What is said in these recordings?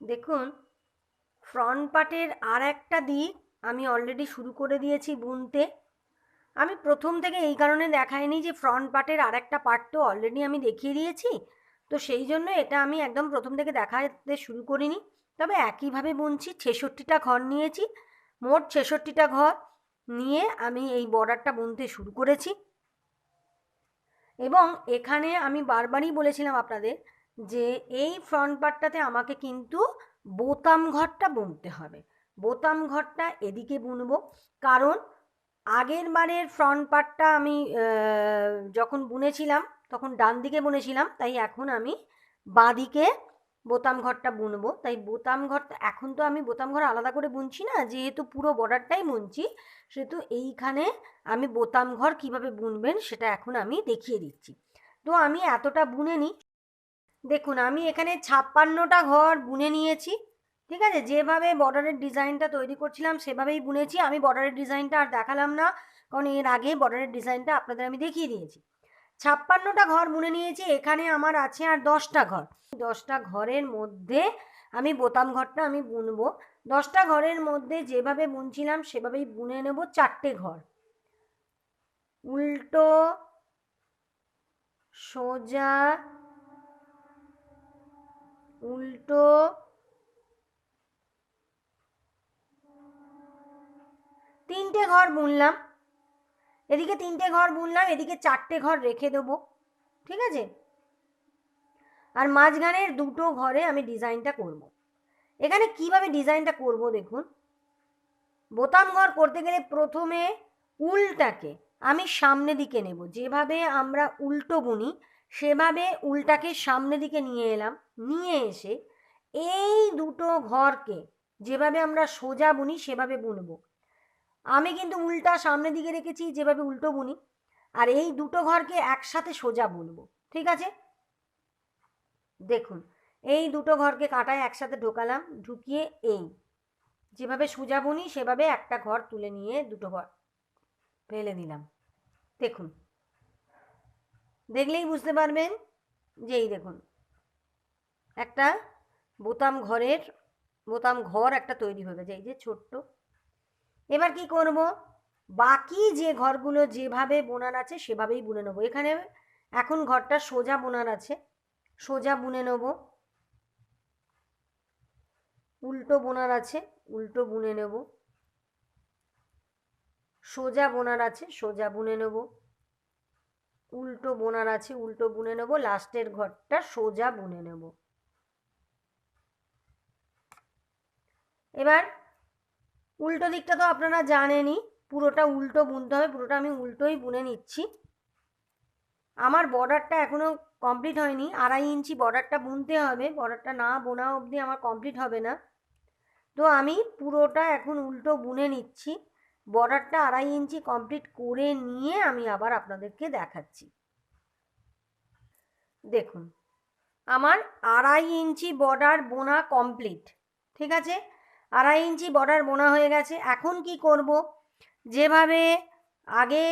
দেখুন ফ্রন্ট পার্টের আর একটা দিক আমি অলরেডি শুরু করে দিয়েছি বুনতে। আমি প্রথম থেকে এই কারণে দেখাইনি যে ফ্রন্ট পার্টের আর একটা পার্ট তো অলরেডি আমি দেখিয়ে দিয়েছি। তো সেই জন্য এটা আমি একদম প্রথম থেকে দেখাতে শুরু করিনি। তবে একইভাবে বুনছি, ছেষট্টিটা ঘর নিয়েছি। মোট ছেষট্টিটা ঘর নিয়ে আমি এই বর্ডারটা বুনতে শুরু করেছি। এবং এখানে আমি বারবারই বলেছিলাম আপনাদের যে এই ফ্রন্ট পার্টটাতে আমাকে কিন্তু বোতাম ঘরটা বুনতে হবে। বোতাম ঘরটা এদিকে বুনবো। কারণ আগের বারের ফ্রন্ট পার্টটা আমি যখন বুনেছিলাম, তখন ডান দিকে বুনেছিলাম, তাই এখন আমি বাঁ দিকে বোতাম ঘরটা বুনবো। তাই বোতাম ঘরটা, এখন তো আমি বোতাম ঘর আলাদা করে বুনছি না, যেহেতু পুরো বর্ডারটাই বুনছি সেহেতু এইখানে আমি বোতাম ঘর কীভাবে বুনবেন সেটা এখন আমি দেখিয়ে দিচ্ছি। তো আমি এতটা বুনে নিই দেখুন, আমি এখানে ছাপ্পান্নটা ঘর বুনে নিয়েছি, ঠিক আছে? যেভাবে বর্ডারের ডিজাইনটা তৈরি করছিলাম, সেভাবেই বুনেছি। আমি বর্ডারের ডিজাইনটা আর দেখালাম না, কারণ এর আগে বর্ডারের ডিজাইনটা আপনাদের আমি দেখিয়ে দিয়েছি। ছাপ্পান্নটা ঘর বুনে নিয়েছি, এখানে আমার আছে আর দশটা ঘর। দশটা ঘরের মধ্যে আমি বোতাম ঘরটা আমি বুনবো। দশটা ঘরের মধ্যে যেভাবে বুনছিলাম, সেভাবেই বুনে নেব চারটে ঘর। উল্টো, সোজা উল্টো তিনটে ঘর বুনলাম। এদিকে তিনটে ঘর বুনলাম, এদিকে চারটে ঘর রেখে দেবো, ঠিক আছে? আর মাঝখানের দুটো ঘরে আমি ডিজাইনটা করব। এখানে কীভাবে ডিজাইনটা করব দেখুন? বোতাম ঘর করতে গেলে প্রথমে উলটাকে আমি সামনে দিকে নেব। যেভাবে আমরা উল্টো বুনি সেভাবে উলটাকে সামনে দিকে নিয়ে এলাম। নিয়ে এসে এই দুটো ঘরকে যেভাবে আমরা সোজা বুনি, সেভাবে বুনবো। আমি কিন্তু উল্টা সামনের দিকে রেখেছি, যেভাবে উল্টো বুনি। আর এই দুটো ঘরকে একসাথে সোজা বুনবো, ঠিক আছে? দেখুন, এই দুটো ঘরকে কাটায় একসাথে ঢোকালাম, ঢুকিয়ে এই। যেভাবে সোজা বুনি, সেভাবে একটা ঘর তুলে নিয়ে দুটো ঘর ফেলে দিলাম। দেখুন দেখলেই বুঝতে পারবেন যে এই দেখুন, একটা বোতাম ঘরের, বোতাম ঘর একটা তৈরি হয়ে গেছে, এই যে ছোট্ট। এবার কি করব? বাকি যে ঘরগুলো যেভাবে বোনার আছে সেভাবেই বুনে নেব। এখানে এখন ঘরটা সোজা বোনার আছে, সোজা বুনে নেব। উল্টো বোনার আছে, উল্টো বুনে নেব। সোজা বোনার আছে, সোজা বুনে নেব। উল্টো বোনার আছে, উল্টো বুনে নেব, লাস্টের ঘরটা সোজা বুনে নেব। এবার উল্টো দিকটা তো আপনারা জানেনই, পুরোটা উল্টো বুনতে হবে, পুরোটা আমি উল্টোই বুনে নিচ্ছি। আমার বর্ডারটা এখনও কমপ্লিট হয়নি, আড়াই ইঞ্চি বর্ডারটা বুনতে হবে, বর্ডারটা না বোনা অবধি আমার কমপ্লিট হবে না। তো আমি পুরোটা এখন উল্টো বুনে নিচ্ছি। বর্ডারটা আড়াই ইঞ্চি কমপ্লিট করে নিয়ে আমি আবার আপনাদেরকে দেখাচ্ছি। দেখুন, আমার আড়াই ইঞ্চি বর্ডার বোনা কমপ্লিট ঠিক আছে? আড়াই ইঞ্চি বর্ডার বোনা হয়ে গেছে। এখন কি করব? যেভাবে আগে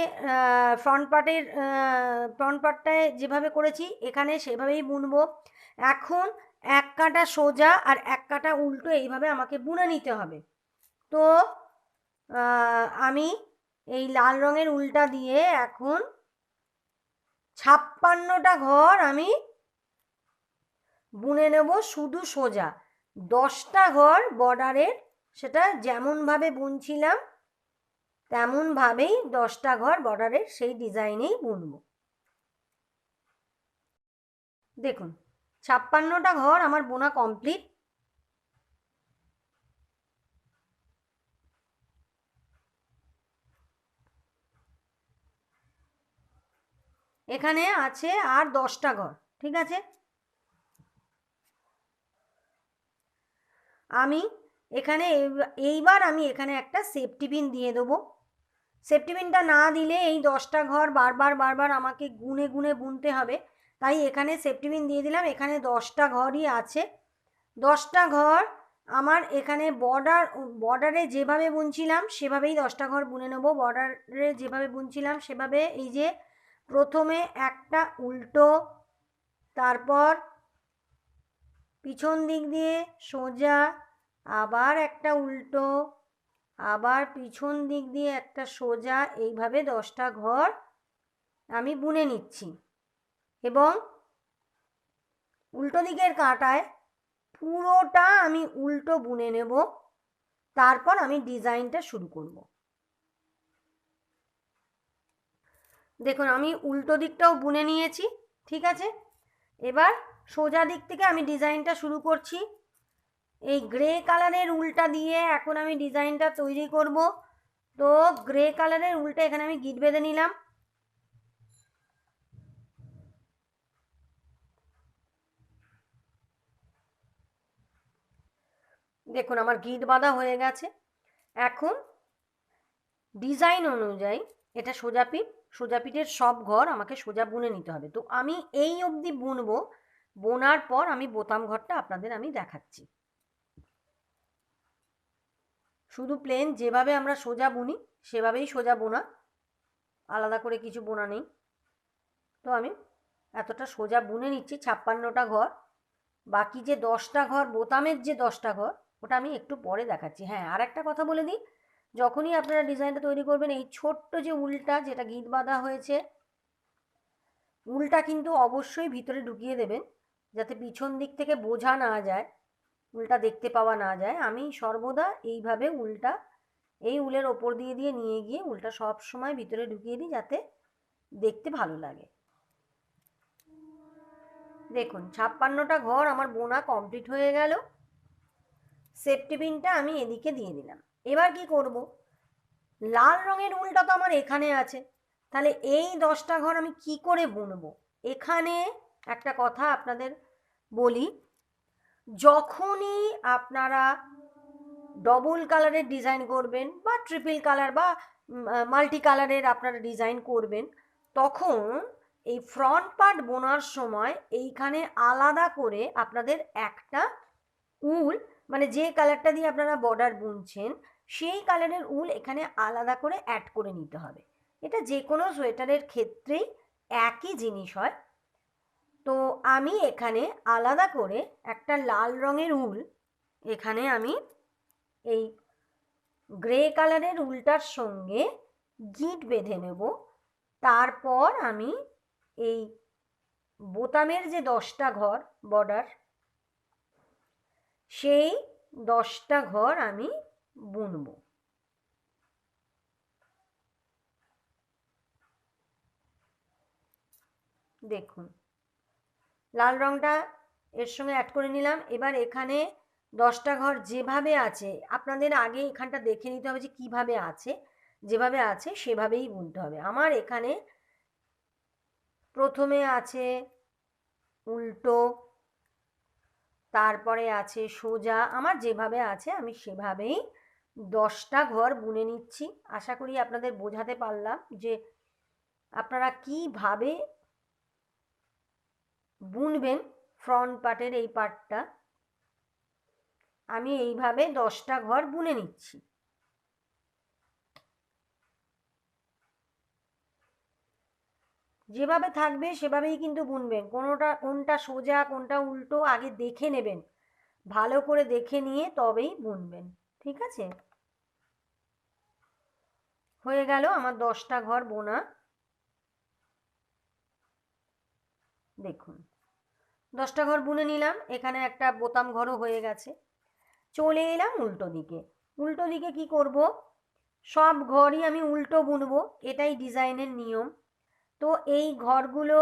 ফ্রন্ট পার্টের ফ্রন্ট পার্টটায় যেভাবে করেছি, এখানে সেভাবেই বুনবো। এখন এক কাটা সোজা আর এক কাটা উল্টো এইভাবে আমাকে বুনে নিতে হবে। তো আমি এই লাল রঙের উল্টা দিয়ে এখন ছাপ্পান্নটা ঘর আমি বুনে নেব শুধু সোজা। দশটা ঘর বর্ডারের, সেটা যেমনভাবে বুনছিলাম, তেমনভাবেই দশটা ঘর বর্ডারের সেই ডিজাইনেই বুনব। দেখুন, ছাপ্পান্নটা ঘর আমার বোনা কমপ্লিট। এখানে আছে আর দশটা ঘর, ঠিক আছে? আমি এখানে এই- এইবার আমি এখানে একটা সেফটি পিন দিয়ে দেবো। সেফটি পিনটা না দিলে এই দশটা ঘর বারবার বারবার আমাকে গুনে গুনে বুনতে হবে। তাই এখানে সেফটি পিন দিয়ে দিলাম, এখানে দশটা ঘরই আছে। দশটা ঘর আমার এখানে বর্ডার বর্ডারে যেভাবে বুনছিলাম, সেভাবেই দশটা ঘর বুনে নেব। বর্ডারে যেভাবে বুনছিলাম, সেভাবে এই যে প্রথমে একটা উল্টো, তারপর পিছন দিক দিয়ে সোজা, আবার একটা উল্টো, আবার পিছন দিক দিয়ে একটা সোজা, এইভাবে দশটা ঘর আমি বুনে নিচ্ছি। এবং উল্টো দিকের কাঁটায় পুরোটা আমি উল্টো বুনে নেব, তারপর আমি ডিজাইনটা শুরু করব। দেখুন, আমি উল্টো দিকটাও বুনে নিয়েছি, ঠিক আছে? এবার সোজা দিক থেকে আমি ডিজাইনটা শুরু করছি। এই গ্রে কালারের উলটা দিয়ে এখন আমি ডিজাইনটা তৈরি করব। তো গ্রে কালারের উলটা এখানে আমি গিট বেঁধে নিলাম। দেখুন, আমার গিট বাঁধা হয়ে গেছে। এখন ডিজাইন অনুযায়ী এটা সোজা পিঠ, সোজা পিঠের সব ঘর আমাকে সোজা বুনে নিতে হবে। তো আমি এই অবধি বুনবো, বোনার পর আমি বোতাম ঘরটা আপনাদের আমি দেখাচ্ছি। শুধু প্লেন যেভাবে আমরা সোজা বুনি, সেভাবেই সোজা বোনা। আলাদা করে কিছু বোনা নেই। তো আমি এতটা সোজা বুনে নিচ্ছি, ছাপ্পান্নটা ঘর। বাকি যে দশটা ঘর, বোতামের যে দশটা ঘর, ওটা আমি একটু পরে দেখাচ্ছি। হ্যাঁ আর একটা কথা বলে দিই। যখনই আপনারা ডিজাইনটা তৈরি করবেন, এই ছোট্ট যে উলটা যেটা গিট বাঁধা হয়েছে, উলটা কিন্তু অবশ্যই ভিতরে ঢুকিয়ে দেবেন যাতে পিছন দিক থেকে বোঝা না যায়, উলটা দেখতে পাওয়া না যায়। আমি সর্বদা এইভাবে উলটা, এই উলের ওপর দিয়ে দিয়ে নিয়ে গিয়ে উলটা সব সময় ভিতরে ঢুকিয়ে দিই যাতে দেখতে ভালো লাগে। দেখুন, ছাপ্পান্নটা ঘর আমার বোনা কমপ্লিট হয়ে গেল। সেফটি পিনটা আমি এদিকে দিয়ে দিলাম। এবার কি করব? লাল রঙের উলটা তো আমার এখানে আছে। তাহলে এই দশটা ঘর আমি কি করে বুনবো? এখানে একটা কথা আপনাদের বলি, যখনই আপনারা ডবল কালারের ডিজাইন করবেন বা ট্রিপল কালার বা মাল্টি কালারের আপনারা ডিজাইন করবেন, তখন এই ফ্রন্ট পার্ট বোনার সময় এইখানে আলাদা করে আপনাদের একটা উল মানে যে কালারটা দিয়ে আপনারা বর্ডার বুনছেন সেই কালারের উল এখানে আলাদা করে অ্যাড করে নিতে হবে। এটা যে কোনো সোয়েটারের ক্ষেত্রেই একই জিনিস হয়। তো আমি এখানে আলাদা করে একটা লাল রঙের উল এখানে আমি এই গ্রে কালারের উলটার সঙ্গে গিট বেঁধে নেব। তারপর আমি এই বোতামের যে দশটা ঘর বর্ডার সেই দশটা ঘর আমি বুনবো দেখুন, লাল রঙটা এর সঙ্গে অ্যাড করে নিলাম। এবার এখানে দশটা ঘর যেভাবে আছে, আপনাদের আগে এখানটা দেখে নিতে হবে যে কীভাবে আছে, যেভাবে আছে সেভাবেই বুনতে হবে। আমার এখানে প্রথমে আছে উল্টো, তারপরে আছে সোজা। আমার যেভাবে আছে আমি সেভাবেই দশটা ঘর বুনে নিচ্ছি। আশা করি আপনাদের বোঝাতে পারলাম যে আপনারা কীভাবে বুনবেন ফ্রন্ট পার্টের এই পার্টটা আমি এইভাবে দশটা ঘর বুনে নিচ্ছি। যেভাবে থাকবে সেভাবেই কিন্তু বুনবেন। কোনোটা, কোনটা সোজা, কোনটা উল্টো আগে দেখে নেবেন। ভালো করে দেখে নিয়ে তবেই বুনবেন। ঠিক আছে? হয়ে গেল আমার দশটা ঘর বোনা। দেখুন, দশটা ঘর বুনে নিলাম, এখানে একটা বোতাম ঘরও হয়ে গেছে। চলে এলাম উল্টো দিকে। উল্টো দিকে কি করব? সব ঘরই আমি উল্টো বুনবো, এটাই ডিজাইনের নিয়ম। তো এই ঘরগুলো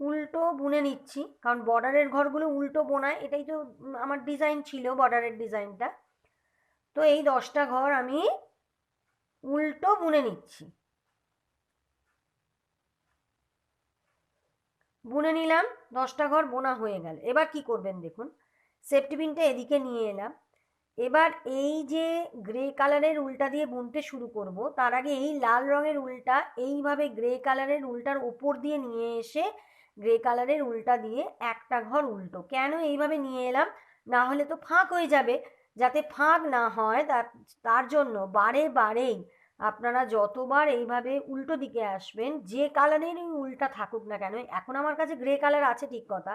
উল্টো বুনে নিচ্ছি, কারণ বর্ডারের ঘরগুলো উল্টো বোনায় এটাই তো আমার ডিজাইন ছিল বর্ডারের ডিজাইনটা। তো এই দশটা ঘর আমি উল্টো বুনে নিচ্ছি। বুনে নিলাম, দশটা ঘর বোনা হয়ে গেল। এবার কি করবেন দেখুন সেফটি পিনটা এদিকে নিয়ে এলাম। এবার এই যে গ্রে কালারের উলটা দিয়ে বুনতে শুরু করব, তার আগে এই লাল রঙের উলটা এইভাবে গ্রে কালারের উলটার ওপর দিয়ে নিয়ে এসে গ্রে কালারের উলটা দিয়ে একটা ঘর উল্টো। কেন এইভাবে নিয়ে এলাম? না হলে তো ফাঁক হয়ে যাবে। যাতে ফাঁক না হয় তার জন্য বারে বারেই আপনারা যতবার এইভাবে উল্টো দিকে আসবেন, যে কালারেরই উলটা থাকুক না কেন, এখন আমার কাছে গ্রে কালার আছে ঠিক কথা,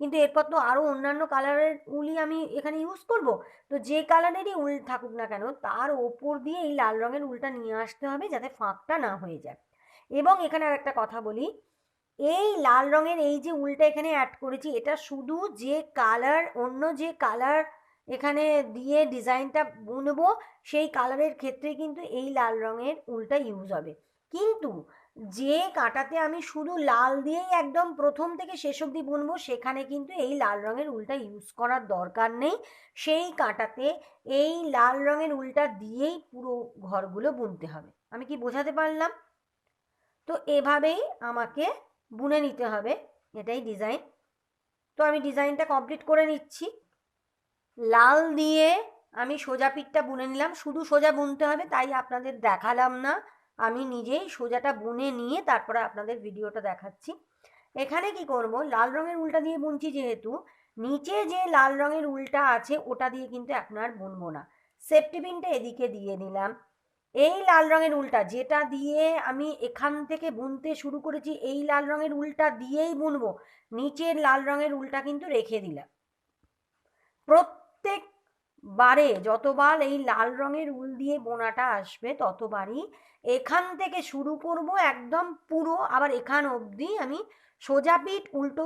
কিন্তু এরপর তো আরও অন্যান্য কালারের উলই আমি এখানে ইউজ করব, তো যে কালারেরই উল থাকুক না কেন, তার ওপর দিয়ে এই লাল রঙের উলটা নিয়ে আসতে হবে যাতে ফাঁকটা না হয়ে যায়। এবং এখানে আর একটা কথা বলি, এই লাল রঙের এই যে উলটা এখানে অ্যাড করেছি, এটা শুধু যে কালার অন্য যে কালার এখানে দিয়ে ডিজাইনটা বুনবো, সেই কালারের ক্ষেত্রে কিন্তু এই লাল রঙের উলটা ইউজ হবে। কিন্তু যে কাঁটাতে আমি শুধু লাল দিয়েই একদম প্রথম থেকে শেষ অবধি বুনবো, সেখানে কিন্তু এই লাল রঙের উলটা ইউজ করার দরকার নেই। সেই কাঁটাতে এই লাল রঙের উলটা দিয়েই পুরো ঘরগুলো বুনতে হবে। আমি কি বোঝাতে পারলাম? তো এভাবেই আমাকে বুনে নিতে হবে, এটাই ডিজাইন তো আমি ডিজাইনটা কমপ্লিট করে নিচ্ছি। লাল দিয়ে আমি সোজা পিঠটা বুনে নিলাম। শুধু সোজা বুনতে হবে, তাই আপনাদের দেখালাম না। আমি নিজেই সোজাটা বুনে নিয়ে তারপরে আপনাদের ভিডিওটা দেখাচ্ছি। এখানে কি করব? লাল রঙের উলটা দিয়ে বুনছি যেহেতু, নিচে যে লাল রঙের উলটা আছে, ওটা দিয়ে কিন্তু এখন আর বুনবো না। সেফটি পিনটা এদিকে দিয়ে দিলাম। এই লাল রঙের উলটা যেটা দিয়ে আমি এখান থেকে বুনতে শুরু করেছি, এই লাল রঙের উলটা দিয়েই বুনবো। নিচের লাল রঙের উলটা কিন্তু রেখে দিলাম। প্রত্যেক বারে যতবার এই লাল রঙের উল দিয়ে বোনাটা আসবে, ততবারই এখান থেকে শুরু করব একদম পুরো। আবার এখান অবধি আমি সোজা পিঠ, উল্টো,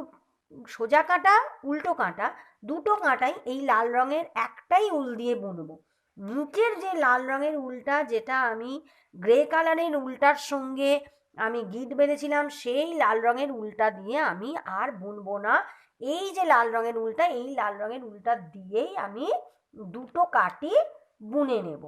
সোজা কাঁটা, উল্টো কাঁটা, দুটো কাঁটাই এই লাল রঙের একটাই উল দিয়ে বুনবো। নিচের যে লাল রঙের উলটা, যেটা আমি গ্রে কালারের উলটার সঙ্গে আমি গিট বেঁধেছিলাম, সেই লাল রঙের উলটা দিয়ে আমি আর বুনবো না। এই যে লাল রঙের উলটা, এই লাল রঙের উলটা দিয়েই আমি দুটো কাটি বুনে নেব।